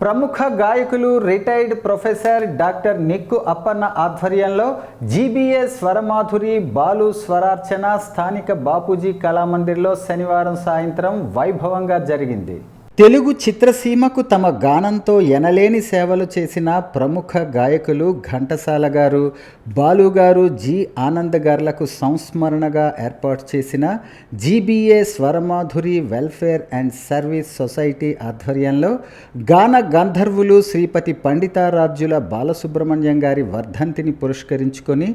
ప్రముఖ గాయకులు retired professor doctor Nikku Appanna ఆధ్వర్యంలో జీబీఏ స్వరమాధురి బాలు స్వరార్చన స్థానిక బాపూజీ కళామందిర్లో శనివారం సాయంత్రం వైభవంగా జరిగింది. తెలుగు చిత్రసీమకు తమ గానంతో ఎనలేని సేవలు చేసిన ప్రముఖ గాయకులు ఘంటసాల గారు బాలు గారు జి ఆనంద్ గారులకు సంస్మరణగా ఏర్పాటు చేసిన GBA Swaramadhuri welfare and service society ఆధ్వర్యంలో గాన గంధర్వులు శ్రీపతి పండితారాజ్యుల బాలసుబ్రహ్మణ్యం గారి వర్ధంతిని పురస్కరించుకొని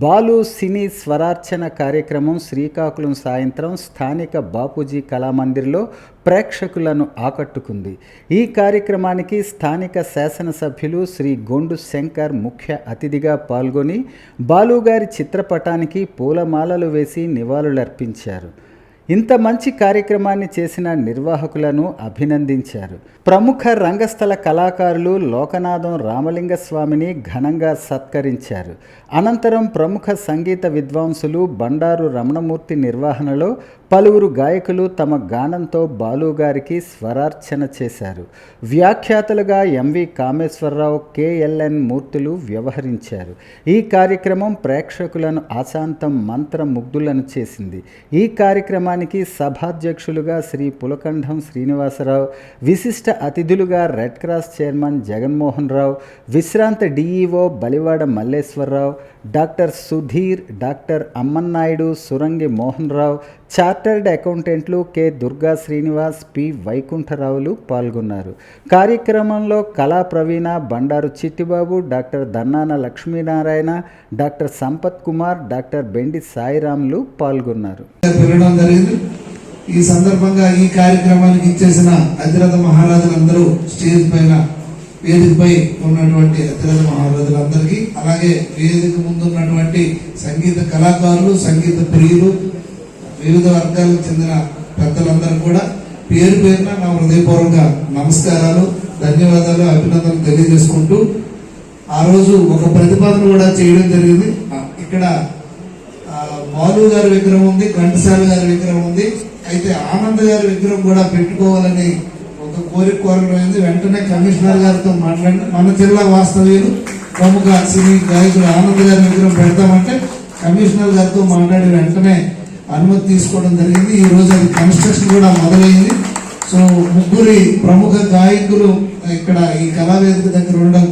బాలు సినీ స్వరార్చన కార్యక్రమం శ్రీకాకుళం సాయంత్రం స్థానిక బాపూజీ కళామందిర్లో ప్రేక్షకులను ఆకట్టుకుంది. ఈ కార్యక్రమానికి స్థానిక శాసనసభ్యులు శ్రీ గొండు శంకర్ ముఖ్య అతిథిగా పాల్గొని బాలుగారి చిత్రపటానికి పూలమాలలు వేసి నివాళులర్పించారు. ఇంత మంచి కార్యక్రమాన్ని చేసిన నిర్వాహకులను అభినందించారు. ప్రముఖ రంగస్థల కళాకారులు లోకనాథం రామలింగస్వామిని ఘనంగా సత్కరించారు. అనంతరం ప్రముఖ సంగీత విద్వాంసులు బండారు రమణమూర్తి నిర్వహణలో పలువురు గాయకులు తమ గానంతో బాలుగారికి స్వరార్చన చేశారు. వ్యాఖ్యాతలుగా ఎంవి కామేశ్వరరావు కేఎల్ఎన్ మూర్తులు వ్యవహరించారు. ఈ కార్యక్రమం ప్రేక్షకులను ఆశాంతం మంత్రముగ్ధులను చేసింది. ఈ కార్యక్రమానికి సభాధ్యక్షులుగా శ్రీ పులకంఠం శ్రీనివాసరావు విశిష్ట అతిథులుగా red cross chairman Jaganmohan Rao విశ్రాంత DEO Balivada Malleswararao doctor Sudheer doctor Ammannaidu Surangi Mohan Rao chartered అకౌంటెంట్లు కె దుర్గా శ్రీనివాస్ పి వైకుంఠరావులు పాల్గొన్నారు. కార్యక్రమంలో కళా ప్రవీణ Bandaru Chittibabu doctor Dannana Lakshminarayana doctor Sampath Kumar doctor Bendi Sairamulu పాల్గొన్నారు. ఈ సందర్భంగా ఈ కార్యక్రమానికి ఇచ్చేసిన అధిరథ మహారాజులందరూ స్టేజ్ పైన వేదికపై ఉన్నటువంటి అతిరథ మహారాజులందరికీ అలాగే వేదిక ముందు ఉన్నటువంటి సంగీత కళాకారులు సంగీత ప్రియులు వివిధ వర్గాలకు చెందిన పెద్దలందరూ కూడా పేరు పేరున నా హృదయపూర్వక నమస్కారాలు ధన్యవాదాలు అభినందనలు తెలియజేసుకుంటూ ఆ రోజు ఒక ప్రతిపాదన కూడా చేయడం జరిగింది. ఇక్కడ బాలు గారి విగ్రహం ఉంది ఘంటసాల గారి విగ్రహం ఉంది. అయితే ఆనంద్ గారి విగ్రహం కూడా పెట్టుకోవాలని ఒక కోరిక కోరడం వెంటనే కమిషనర్ గారితో మాట్లాడి మన జిల్లా వాస్తవ్యులు ప్రముఖ సినీ గాయకులు ఆనంద్ గారి విగ్రహం పెడతామంటే కమిషనర్ గారితో మాట్లాడి వెంటనే అనుమతి తీసుకోవడం జరిగింది. ఈ రోజు అది కన్స్ట్రక్షన్ కూడా మొదలైంది. సో ముగ్గురి ప్రముఖ గాయకులు ఇక్కడ ఈ కళావేదిక దగ్గర ఉండడం